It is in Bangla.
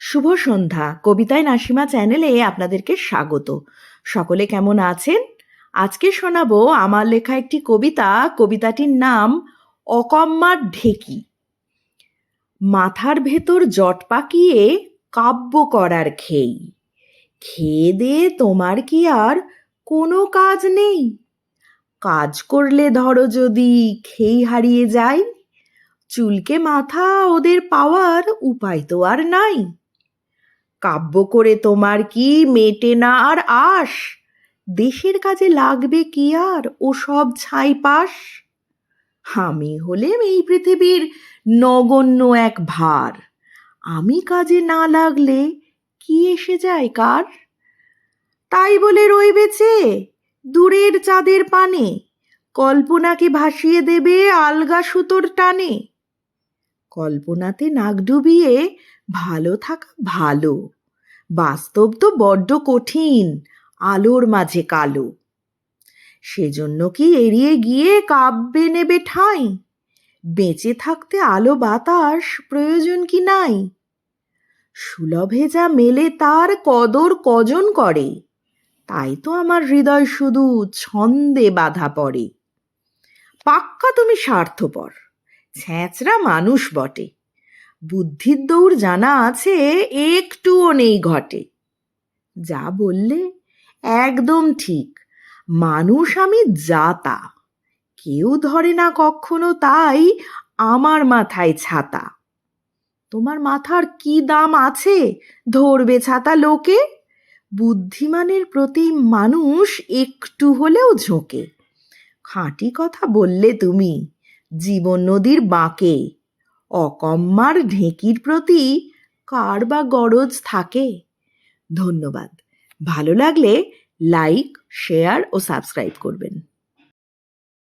শুভ সন্ধ্যা। কবিতায় নাসিমা চ্যানেলে আপনাদেরকে স্বাগত। সকলে কেমন আছেন? আজকে শোনাবো আমার লেখা একটি কবিতা। কবিতাটির নাম অকম্মার ঢেকি। মাথার ভেতর জট পাকিয়ে কাব্য করার খেই। খেয়ে দিয়ে তোমার কি আর কোনো কাজ নেই। কাজ করলে ধরো যদি খেই হারিয়ে যায়। চুলকে মাথা ওদের পাওয়ার উপায় তো আর নাই। কাব্য করে তোমার কি মেটে না আর আশ? দেশের কাজে লাগবে কি আর ও সব ছাই পাশ? আমি হলেম এই পৃথিবীর নগণ্য এক ভার। আমি কাজে না লাগলে কি এসে যায় কার? তাই বলে রই বেঁচে দূরের চাঁদের পানে কল্পনাকে ভাসিয়ে দেবে আলগা সুতোর টানে। কল্পনাতে নাক ডুবিয়ে ভালো থাকা ভালো। বাস্তব তো বড্ড কঠিন, আলোর মাঝে কালো। সেজন্য কি এড়িয়ে গিয়ে কাব্যে নেবে ঠাঁই? বেঁচে থাকতে আলো বাতাস প্রয়োজন কি নাই? সুলভে যা মেলে তার কদর কজন করে? তাই তো আমার হৃদয় শুধু ছন্দে বাধা পড়ে। পাক্কা তুমি স্বার্থপর ছ্যাঁচড়া মানুষ বটে। বুদ্ধির দৌড় জানা আছে, একটুও নেই ঘটে। যা বললে একদম ঠিক। মানুষ আমি যাতা কেউ ধরে না কখনো তাই আমার মাথায় ছাতা। তোমার মাথার কি দাম আছে ধরবে ছাতা লোকে? বুদ্ধিমানের প্রতি মানুষ একটু হলেও ঝোঁকে। খাঁটি কথা বললে তুমি, জীবন নদীর বাঁকে। অকম্মার ঢেঁকির প্রতি কার বা গরজ থাকে? ধন্যবাদ। ভালো লাগলে লাইক শেয়ার ও সাবস্ক্রাইব করবেন।